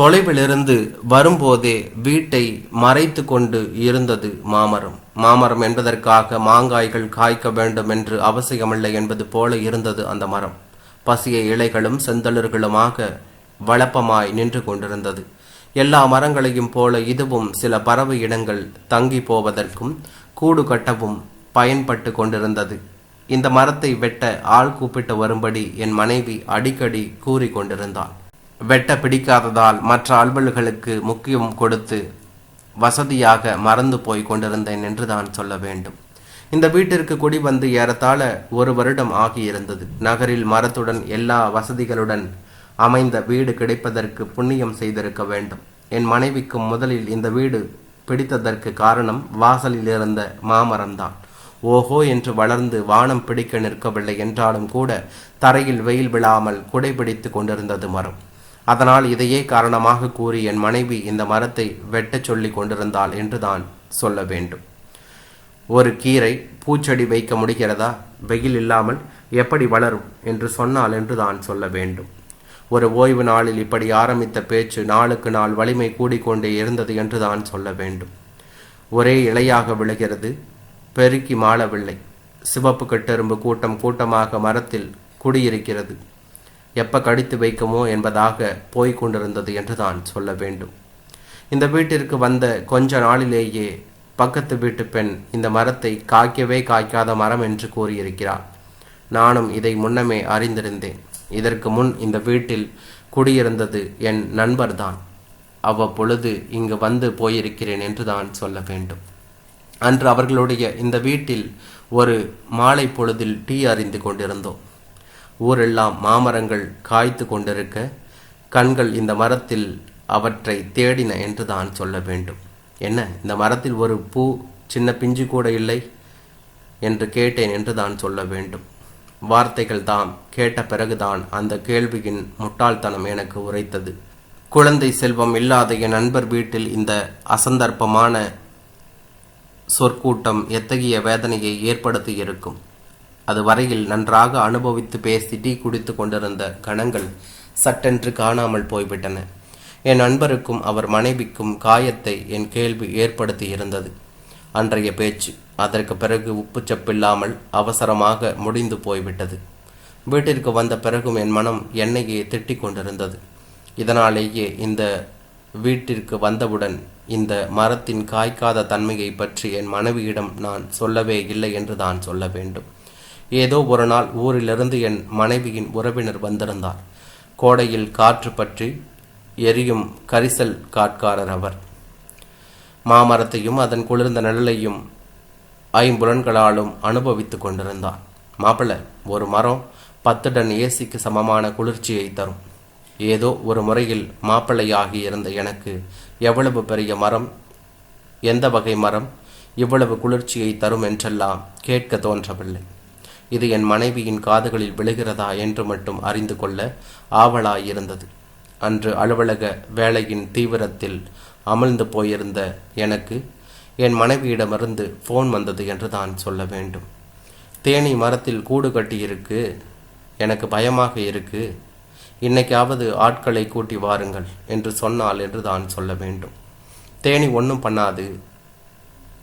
தொலைவிலிருந்து வரும்போதே வீட்டை மறைத்து கொண்டு இருந்தது மாமரம். மாமரம் என்பதற்காக மாங்காய்கள் காய்க்க வேண்டும் என்று அவசியமில்லை என்பது போல இருந்தது அந்த மரம். பசிய இலைகளும் செந்தளர்களுமாக வளப்பமாய் நின்று கொண்டிருந்தது. எல்லா மரங்களையும் போல இதுவும் சில பறவை இனங்கள் தங்கி போவதற்கும் கூடு கட்டவும் பயன்பட்டு கொண்டிருந்தது. இந்த மரத்தை வெட்ட ஆள் கூப்பிட்டு வரும்படி என் மனைவி அடிக்கடி கூறி கொண்டிருந்தாள். வெட்ட பிடிக்காததால் மற்ற அலுவல்களுக்கு முக்கியம் கொடுத்து வசதியாக மறந்து போய் கொண்டிருந்தேன் என்று தான் சொல்ல வேண்டும். இந்த வீட்டிற்கு குடி வந்து ஏறத்தாழ ஒரு வருடம் ஆகியிருந்தது. நகரில் மரத்துடன் எல்லா வசதிகளுடன் அமைந்த வீடு கிடைப்பதற்கு புண்ணியம் செய்திருக்க வேண்டும். என் மனைவிக்கும் முதலில் இந்த வீடு பிடித்ததற்கு காரணம் வாசலில் இருந்த மாமரம்தான். ஓஹோ என்று வளர்ந்து வானம் பிடிக்க நிற்கவில்லை என்றாலும் கூட தரையில் வெயில் விழாமல் குடைபிடித்து கொண்டிருந்தது மரம். அதனால் இதையே காரணமாக கூறி என் மனைவி இந்த மரத்தை வெட்டச் சொல்லி கொண்டிருந்தாள் என்றுதான் சொல்ல வேண்டும். ஒரு கீரை பூச்செடி வைக்க முடிகிறதா? வெயில் இல்லாமல் எப்படி வளரும் என்று சொன்னால் என்று தான் சொல்ல வேண்டும். ஒரு ஓய்வு நாளில் இப்படி ஆரம்பித்த பேச்சு நாளுக்கு நாள் வலிமை கூடிக்கொண்டே இருந்தது என்று தான் சொல்ல வேண்டும். ஒரே இலையாக விழுகிறது பெருக்கி மாளவில்லை. சிவப்பு கட்டெரும்பு கூட்டம் கூட்டமாக மரத்தில் குடியிருக்கிறது. எப்ப கடித்து வைக்குமோ என்பதாக போய்க் கொண்டிருந்தது என்று தான் சொல்ல வேண்டும். இந்த வீட்டிற்கு வந்த கொஞ்ச நாளிலேயே பக்கத்து வீட்டு பெண் இந்த மரத்தை காய்க்கவே காய்க்காத மரம் என்று கூறியிருக்கிறார் நானும் இதை முன்னமே அறிந்திருந்தேன். இதற்கு முன் இந்த வீட்டில் குடியிருந்தது என் நண்பர்தான். அவ்வப்பொழுது இங்கு வந்து போயிருக்கிறேன் என்று தான் சொல்ல வேண்டும். அன்று அவர்களுடைய இந்த வீட்டில் ஒரு மாலை பொழுதில் டீ அறிந்து கொண்டிருந்தோம். ஊரெல்லாம் மாமரங்கள் காய்த்து கொண்டிருக்க கண்கள் இந்த மரத்தில் அவற்றை தேடின என்று தான் சொல்ல வேண்டும். என்ன இந்த மரத்தில் ஒரு பூ சின்ன பிஞ்சு கூட இல்லை என்று கேட்டேன் என்று தான் சொல்ல வேண்டும். வார்த்தைகள் தாம் கேட்ட பிறகுதான் அந்த கேள்வியின் முட்டாள்தனம் எனக்கு உரைத்தது. குழந்தை செல்வம் இல்லாத என் நண்பர் வீட்டில் இந்த அசந்தர்ப்பமான சொற்கூட்டம் எத்தகைய வேதனையை ஏற்படுத்தி இருக்கும்? அது வரையில் நன்றாக அனுபவித்து பேசி டீ குடித்து கொண்டிருந்த கணங்கள் சட்டென்று காணாமல் போய்விட்டன. என் நண்பருக்கும் அவர் மனைவிக்கும் காயத்தை என் கேள்வி ஏற்படுத்தி இருந்தது. அன்றைய பேச்சு அதற்கு பிறகு உப்புச்சப்பில்லாமல் அவசரமாக முடிந்து போய்விட்டது. வீட்டிற்கு வந்த பிறகும் என் மனம் என்னையே திட்டிக் கொண்டிருந்தது. இதனாலேயே இந்த வீட்டிற்கு வந்தவுடன் இந்த மரத்தின் காய்க்காத தன்மையை பற்றி என் மனைவியிடம் நான் சொல்லவே இல்லை என்று தான் சொல்ல வேண்டும். ஏதோ ஒரு நாள் ஊரிலிருந்து என் மனைவியின் உறவினர் வந்திருந்தார். கோடையில் காற்று பற்றி எரியும் கரிசல் காட்காரர் அவர். மாமரத்தையும் அதன் குளிர்ந்த நிழலையும் ஐம்புலன்களாலும் அனுபவித்துக் கொண்டிருந்தார். மாப்பிள்ளை ஒரு மரம் பத்து டன் ஏசிக்கு சமமான குளிர்ச்சியை தரும். ஏதோ ஒரு முறையில் மாப்பிள்ளையாகி இருந்த எனக்கு எவ்வளவு பெரிய மரம் எந்த வகை மரம் இவ்வளவு குளிர்ச்சியை தரும் என்றெல்லாம் கேட்க தோன்றவில்லை. இது என் மனைவியின் காதுகளில் விழுகிறதா என்று மட்டும் அறிந்து கொள்ள ஆவலாயிருந்தது. அன்று அலுவலக வேலையின் தீவிரத்தில் அமிழ்ந்து போயிருந்த எனக்கு என் மனைவியிடமிருந்து ஃபோன் வந்தது என்று தான் சொல்ல வேண்டும். தேனி மரத்தில் கூடு கட்டியிருக்கு எனக்கு பயமாக இருக்கு. இன்னைக்காவது ஆட்களை கூட்டி வாருங்கள் என்று சொன்னால் என்று தான் சொல்ல வேண்டும். தேனி ஒன்றும் பண்ணாது.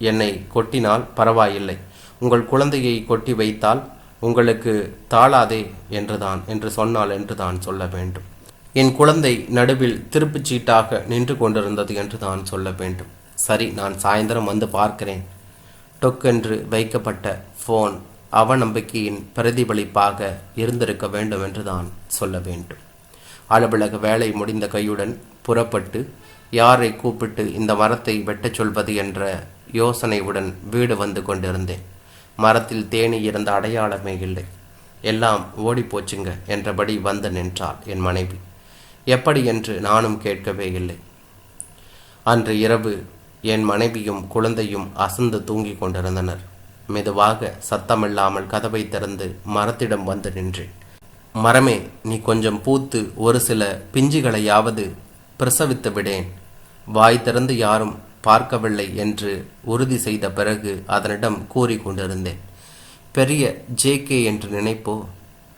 என்னை கொட்டினால் பரவாயில்லை. உங்கள் குழந்தையை கொட்டி வைத்தால் உங்களுக்கு தாளாதே என்றுதான் என்று சொன்னால் என்று தான் சொல்ல வேண்டும். என் குழந்தை நடுவில் திருப்புச் சீட்டாக நின்று கொண்டிருந்தது என்று தான் சொல்ல வேண்டும். சரி நான் சாயந்தரம் வந்து பார்க்கிறேன். டொக்கென்று வைக்கப்பட்ட ஃபோன் அவநம்பிக்கையின் பிரதிபலிப்பாக இருந்திருக்க வேண்டும் என்று தான் சொல்ல வேண்டும். அலுவலக வேலை முடிந்த கையுடன் புறப்பட்டு யாரை கூப்பிட்டு இந்த மரத்தை வெட்டச் சொல்வது என்ற யோசனையுடன் வீடு வந்து கொண்டிருந்தேன். மரத்தில் தேனி இருந்த அடையாளமே இல்லை. எல்லாம் ஓடிப்போச்சுங்க என்றபடி வந்து நின்றாள் என் மனைவி. எப்படி என்று நானும் கேட்கவே இல்லை. அன்று இரவு என் மனைவியும் குழந்தையும் அசந்து தூங்கிக் கொண்டிருந்தனர். மெதுவாக சத்தமில்லாமல் கதவை திறந்து மரத்திடம் வந்து நின்றேன். மரமே நீ கொஞ்சம் பூத்து ஒரு சில பிஞ்சுகளையாவது பிரசவித்து விடேன். வாய் திறந்து யாரும் பார்க்கவில்லை என்று உறுதி செய்த பிறகு அதனிடம் கூறிக்கொண்டிருந்தேன் பெரிய ஜேகே என்று நினைப்போ?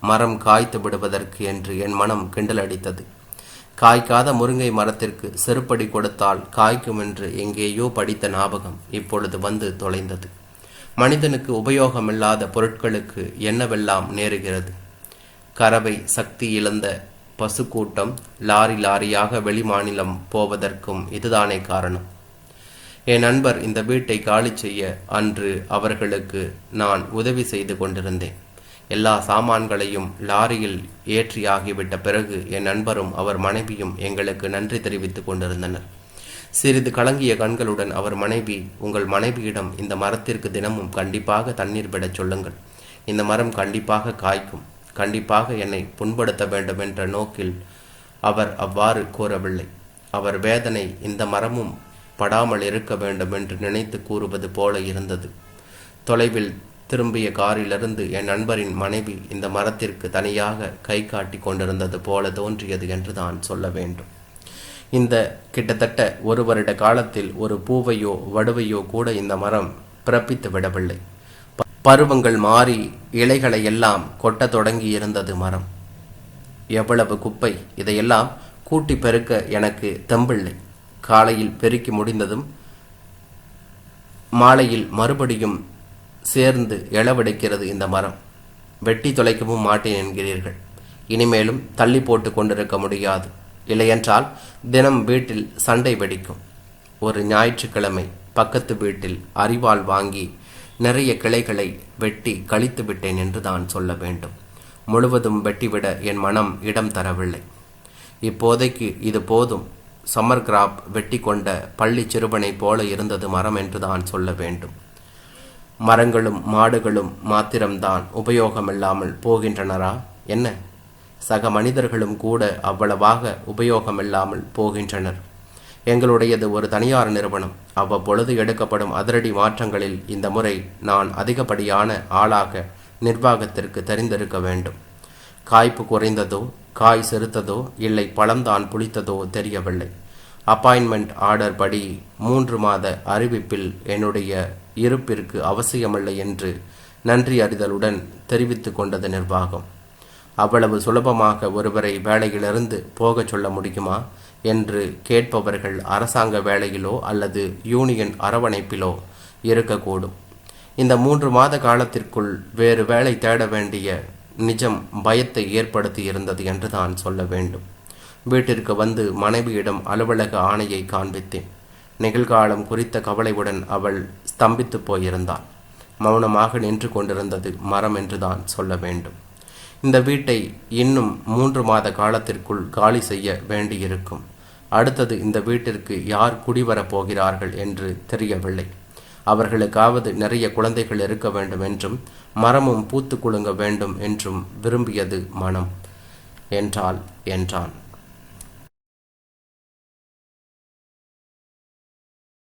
மரம் காய்த்து விடுவதற்கு என்று என் மனம் கிண்டலடித்தது காய்க்காத முருங்கை மரத்திற்கு செருப்படி கொடுத்தால் காய்க்கும் என்று எங்கேயோ படித்த ஞாபகம் இப்பொழுது வந்து தொலைந்தது. மனிதனுக்கு உபயோகமில்லாத பொருட்களுக்கு என்னவெல்லாம் நேருகிறது? கறவை சக்தி இழந்த பசுக்கூட்டம் லாரி லாரியாக வெளிமாநிலம் போவதற்கும் இதுதானே காரணம். என் நண்பர் இந்த வீட்டை காலி செய்ய அன்று அவர்களுக்கு நான் உதவி செய்து கொண்டிருந்தேன். எல்லா சாமான்களையும் லாரியில் ஏற்றியாகிவிட்ட பிறகு என் நண்பரும் அவர் மனைவியும் எங்களுக்கு நன்றி தெரிவித்துக் கொண்டிருந்தனர். சிறிது கலங்கிய கண்களுடன் அவர் மனைவி உங்கள் மனைவியிடம் இந்த மரத்திற்கு தினமும் கண்டிப்பாக தண்ணீர் விடச் சொல்லுங்கள். இந்த மரம் கண்டிப்பாக காய்க்கும். கண்டிப்பாக என்னை புண்படுத்த வேண்டும் என்ற நோக்கில் அவர் அவ்வாறு கூறவில்லை. அவர் வேதனை இந்த மரமும் படாமல் இருக்க வேண்டும் என்று நினைத்து கூறுவது போல இருந்தது. தொலைவில் திரும்பிய காரிலிருந்து என் நண்பரின் மனைவி இந்த மரத்திற்கு தனியாக கை காட்டி கொண்டிருந்தது போல தோன்றியது என்று தான் சொல்ல வேண்டும். இந்த கிட்டத்தட்ட ஒரு வருட காலத்தில் ஒரு பூவையோ வடுவையோ கூட இந்த மரம் பிறப்பித்து விடவில்லை. பருவங்கள் மாறி இலைகளை எல்லாம் கொட்ட தொடங்கி இருந்தது மரம். எவ்வளவு குப்பை இதையெல்லாம் கூட்டி பெருக்க எனக்கு தெம்பில்லை. காலையில் பெருக்கி முடிந்ததும் மாலையில் மறுபடியும் சேர்ந்து இளவெடுக்கிறது இந்த மரம். வெட்டி தொலைக்கவும் மாட்டேன் என்கிறீர்கள். இனிமேலும் தள்ளி போட்டு கொண்டிருக்க முடியாது. இல்லையென்றால் தினம் வீட்டில் சண்டை வெடிக்கும். ஒரு ஞாயிற்றுக்கிழமை பக்கத்து வீட்டில் அறிவால் வாங்கி நிறைய கிளைகளை வெட்டி கழித்து விட்டேன் என்று தான் சொல்ல வேண்டும். முழுவதும் வெட்டிவிட என் மனம் இடம் தரவில்லை. இப்போதைக்கு இது போதும். சம்மர் கிராப் வெட்டி கொண்ட பள்ளி சிறுவனைப் போல இருந்தது மரம் என்று தான் சொல்ல வேண்டும். மரங்களும் மாடுகளும் மாத்திரம்தான் உபயோகமில்லாமல் போகின்றனரா? என்ன? சக மனிதர்களும் கூட அவ்வளவாக உபயோகமில்லாமல் போகின்றனர். எங்களுடையது ஒரு தனியார் நிறுவனம். அவ்வப்பொழுது எடுக்கப்படும் அதிரடி மாற்றங்களில் இந்த முறை நான் அதிகப்படியான ஆளாக நிர்வாகத்திற்கு தெரிந்திருக்க வேண்டும். காய்ப்பு குறைந்ததோ காய் செருத்ததோ இல்லை பழம்தான் புளித்ததோ தெரியவில்லை. அப்பாயின்மெண்ட் ஆர்டர் படி மூன்று மாத அறிவிப்பில் என்னுடைய இருப்பிற்கு அவசியமில்லை என்று நன்றி அறிதலுடன் தெரிவித்து கொண்டது நிர்வாகம். அவ்வளவு சுலபமாக ஒருவரை வேலையிலிருந்து போகச் சொல்ல முடியுமா? என்று கேட்பவர்கள் அரசாங்க வேலையிலோ அல்லது யூனியன் அரவணைப்பிலோ இருக்கக்கூடும். இந்த மூன்று மாத காலத்திற்குள் வேறு வேலை தேட வேண்டிய நிஜம் பயத்தை ஏற்படுத்தி இருந்தது என்று தான் சொல்ல வேண்டும். வீட்டிற்கு வந்து மனைவியிடம் அலுவலக ஆணையை காண்பித்தேன். நிகழ்காலம் குறித்த கவலையுடன் அவள் ஸ்தம்பித்து போயிருந்தாள். மௌனமாக நின்று கொண்டிருந்தது மரம் என்றுதான் சொல்ல வேண்டும். இந்த வீட்டை இன்னும் மூன்று மாத காலத்திற்குள் காலி செய்ய வேண்டியிருக்கும். அடுத்தது இந்த வீட்டிற்கு யார் குடிவரப் போகிறார்கள் என்று தெரியவில்லை. அவர்களுக்காவது நிறைய குழந்தைகள் இருக்க வேண்டும் என்றும் மரமும் பூத்து குலுங்க வேண்டும் என்றும் விரும்பியது மனம். என்றால் என்றான்.